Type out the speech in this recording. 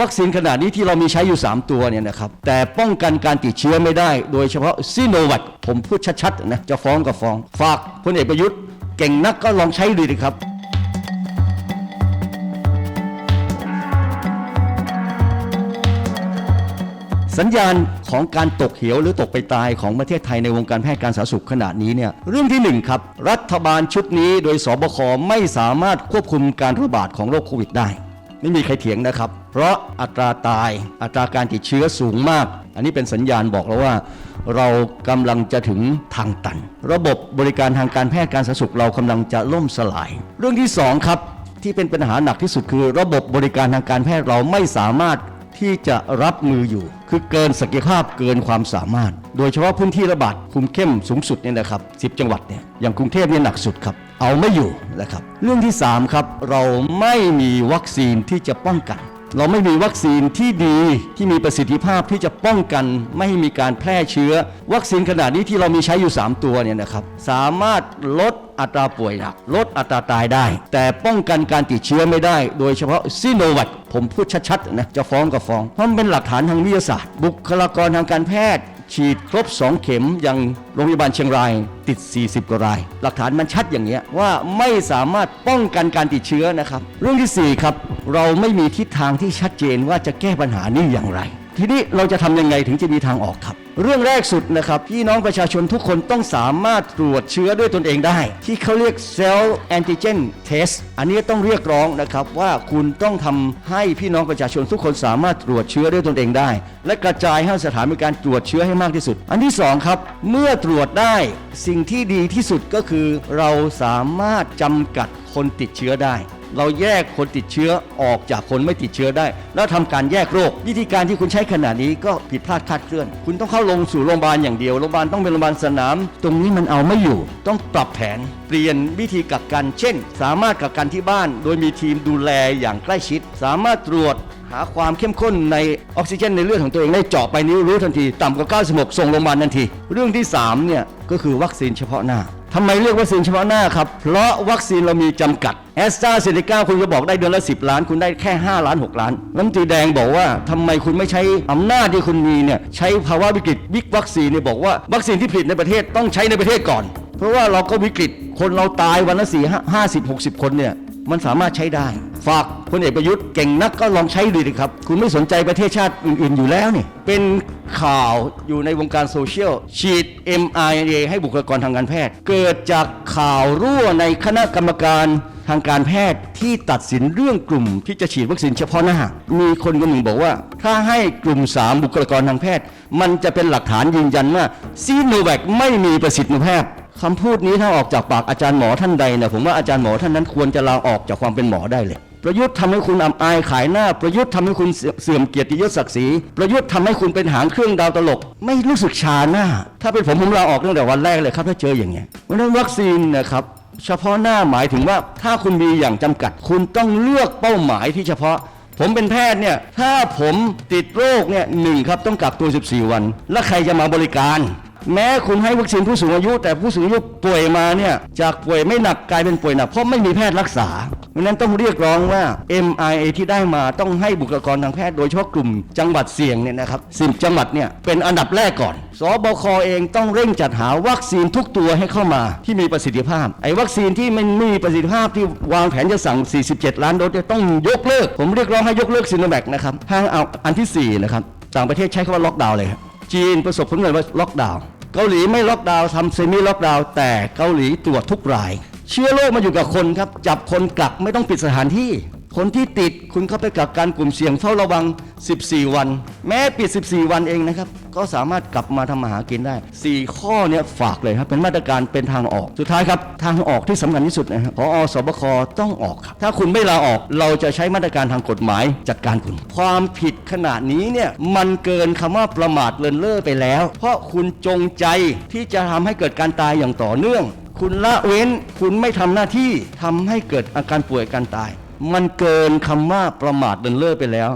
วัคซีนขนาดนี้ที่เรามีใช้อยู่ 3 ตัวเนี่ยนะครับแต่ป้องกันการติดเชื้อไม่ได้ โดยเฉพาะซีโนแวคผมพูดชัดๆนะจะฟ้องก็ฟ้อง ฝากพลเอกประยุทธ์เก่งนักก็ลองใช้ดูดิครับสัญญาณของการตกเหวหรือตกไปตายของประเทศไทยในวงการแพทย์การสาธารณสุขขณะนี้เนี่ยเรื่องที่หนึ่งครับ รัฐบาลชุดนี้โดยสบคไม่สามารถควบคุมการระบาดของโรคโควิดได้ ไม่มีใครเถียงนะครับ เพราะอัตราตายอัตราการติดเชื้อสูงมาก อันนี้เป็นสัญญาณบอกแล้วว่า เรากำลังจะถึงทางตัน ระบบบริการทางการแพทย์การสาธารณสุขเรากำลังจะล่มสลาย เรื่องที่สองครับ ที่เป็นปัญหาหนักที่สุดคือ ระบบบริการทางการแพทย์เราไม่สามารถ ที่จะรับมืออยู่ คือเกินศักยภาพเกินความสามารถ โดยเฉพาะพื้นที่ระบาดคุมเข้มสูงสุดเนี่ยนะครับ10จังหวัดเนี่ยอย่างกรุงเทพเนี่ยหนักสุดครับเอาไม่อยู่นะครับ เรื่องที่3ครับเราไม่มีวัคซีนที่จะป้องกัน เราไม่มีวัคซีนที่ดีที่มีประสิทธิภาพที่จะป้องกันไม่ให้มีการแพร่เชื้อ วัคซีนขนาดนี้ที่เรามีใช้อยู่ 3 ตัวเนี่ยนะครับสามารถลดอัตราป่วยหนักลดอัตราตายได้ แต่ป้องกันการติดเชื้อไม่ได้ โดยเฉพาะซีโนวัคผมพูดชัดๆนะจะฟ้องก็ฟ้อง เพราะมันเป็นหลักฐานทางวิทยาศาสตร์ บุคลากรทางการแพทย์ ฉีดครบ 2 เข็มยังโรงพยาบาลเชียงรายติด 40 กว่าราย หลักฐานมันชัดอย่างเงี้ยว่าไม่สามารถป้องกันการติดเชื้อนะครับ เรื่องที่ 4 ครับ เราไม่มีทิศทางที่ชัดเจนว่าจะแก้ปัญหานี้อย่างไร ทีนี้เราจะทำยังไงถึงจะมีทางออกครับ เรื่องแรกสุดนะครับ พี่น้องประชาชนทุกคนต้องสามารถตรวจเชื้อด้วยตนเองได้ ที่เขาเรียก cell antigen test อันนี้ต้องเรียกร้องนะครับว่าคุณต้องทำให้พี่น้องประชาชนทุกคนสามารถตรวจเชื้อด้วยตนเองได้ และกระจายให้สถานบริการตรวจเชื้อให้มากที่สุด อันที่สองครับเมื่อตรวจได้สิ่งที่ดีที่สุดก็คือ เราสามารถจำกัดคนติดเชื้อได้ เราแยกคนติดเชื้อออกจากคนไม่ติดเชื้อได้ แล้วทำการแยกโรค วิธีการที่คุณใช้ขณะนี้ก็ผิดพลาดคาดเคลื่อน คุณต้องเข้าลงสู่โรงพยาบาลอย่างเดียวโรงพยาบาลต้องเป็นโรงพยาบาลสนาม ตรงนี้มันเอาไม่อยู่ ต้องปรับแผนเปลี่ยนวิธีกักกัน เช่น สามารถกักกันที่บ้าน โดยมีทีมดูแลอย่างใกล้ชิด สามารถตรวจหาความเข้มข้นในออกซิเจนในเลือดของตัวเองได้เจาะไปนิ้วรู้ทันที ต่ำกว่า 96 ส่งโรงพยาบาลทันที เรื่องที่สามเนี่ยก็คือวัคซีนเฉพาะหน้า ทำไมเรียกวัคซีนเฉพาะหน้าครับ เพราะวัคซีนเรามีจำกัดแอสตราเซเนกาคุณจะบอกได้เดือนละ 10 ล้าน คุณได้แค่ 5 ล้าน 6 ล้านน้ำตรีแดงบอกว่าทำไมคุณไม่ใช้อำนาจที่คุณมีเนี่ยใช้ภาวะวิกฤตวิกวัคซีนเนี่ยบอกว่าวัคซีนที่ผลิตในประเทศต้องใช้ในประเทศก่อน เพราะว่าเราก็วิกฤตคนเราตายวันละสี่ห้าสิบหกสิบคนเนี่ย มันสามารถใช้ได้ ฝากพลเอกประยุทธ์เก่งนักก็ลองใช้ดูดิครับ คุณไม่สนใจประเทศชาติอื่น ๆ อยู่แล้วนี่ เป็นข่าวอยู่ในวงการโซเชียล ฉีด mRNA ให้บุคลากรทางการแพทย์ เกิดจากข่าวรั่วในคณะกรรมการทางการแพทย์ที่ตัดสินเรื่องกลุ่มที่จะฉีดวัคซีนเฉพาะหน้า มีคนคนหนึ่งบอกว่า ถ้าให้กลุ่ม 3 บุคลากรทางแพทย์ มันจะเป็นหลักฐานยืนยันว่าซีโนแวคไม่มีประสิทธิภาพ คำพูดนี้ถ้าออกจากปากอาจารย์หมอท่านใดเนี่ยผมว่าอาจารย์หมอท่านนั้นควรจะลาออกจากความเป็นหมอได้เลยประยุทธ์ทำให้คุณอับอายขายหน้า ประยุทธ์ทำให้คุณเสื่อมเกียรติยศศักดิ์ศรีประยุทธ์ทำให้คุณเป็นหางเครื่องดาวตลก ไม่รู้สึกชาหน้า ถ้าเป็นผมผมลาออกตั้งแต่วันแรกเลยครับ ถ้าเจออย่างเงี้ยเพราะนั้นวัคซีนนะครับเฉพาะหน้าหมายถึงว่าถ้าคุณมีอย่างจำกัด คุณต้องเลือกเป้าหมายที่เฉพาะ ผมเป็นแพทย์เนี่ยถ้าผมติดโรคเนี่ยหนึ่งครับต้องกักตัว 14 วัน แล้วใครจะมาบริการ แม้คุณให้วัคซีนผู้สูงอายุ แต่ผู้สูงอายุป่วยมาเนี่ยจากป่วยไม่หนักกลายเป็นป่วยหนักเพราะไม่มีแพทย์รักษาเพราะฉะนั้นต้องเรียกร้องว่า MIA ที่ได้มาต้องให้บุคลากรทางแพทย์โดยเฉพาะกลุ่มจังหวัดเสี่ยงเนี่ยนะครับสิบจังหวัดเนี่ยเป็นอันดับแรกก่อน สบคเองต้องเร่งจัดหาวัคซีนทุกตัวให้เข้ามาที่มีประสิทธิภาพ ไอ้วัคซีนที่มันไม่มีประสิทธิภาพที่วางแผนจะสั่ง 47 ล้านโดสเนี่ยต้องยกเลิก ผมเรียกร้องให้ยกเลิกซิโนแวคนะครับทางเอาอันที่สี่นะครับต่างประเทศใช้คำว่าล็อกดาวน์เลยครับจีนประสบผลสำเร็จว่าล็อกดาวน์ เกาหลีไม่ล็อกดาวน์ทำเซมิล็อกดาวน์แต่เกาหลีตรวจทุกราย เชื้อโรคมาอยู่กับคนครับ จับคนกลับไม่ต้องปิดสถานที่ คนที่ติดคุณเข้าไปกักกันกลุ่มเสี่ยงเฝ้าระวัง 14 วัน แม้ปิด 14 วันเองนะครับ ก็สามารถกลับมาทำมาหากินได้ 4 ข้อเนี้ยฝากเลยครับ เป็นมาตรการเป็นทางออก สุดท้ายครับ ทางออกที่สำคัญที่สุดนะครับพอสบคต้องออกครับถ้าคุณไม่ลาออกเราจะใช้มาตรการทางกฎหมายจัดการคุณ ความผิดขนาดนี้เนี่ยมันเกินคำว่าประมาทเลินเล่อไปแล้ว เพราะคุณจงใจที่จะทำให้เกิดการตายอย่างต่อเนื่อง คุณละเว้นคุณไม่ทำหน้าที่ทำให้เกิดอาการป่วยการตาย มันเกินคำว่าประมาทเดินเล่อไปแล้ว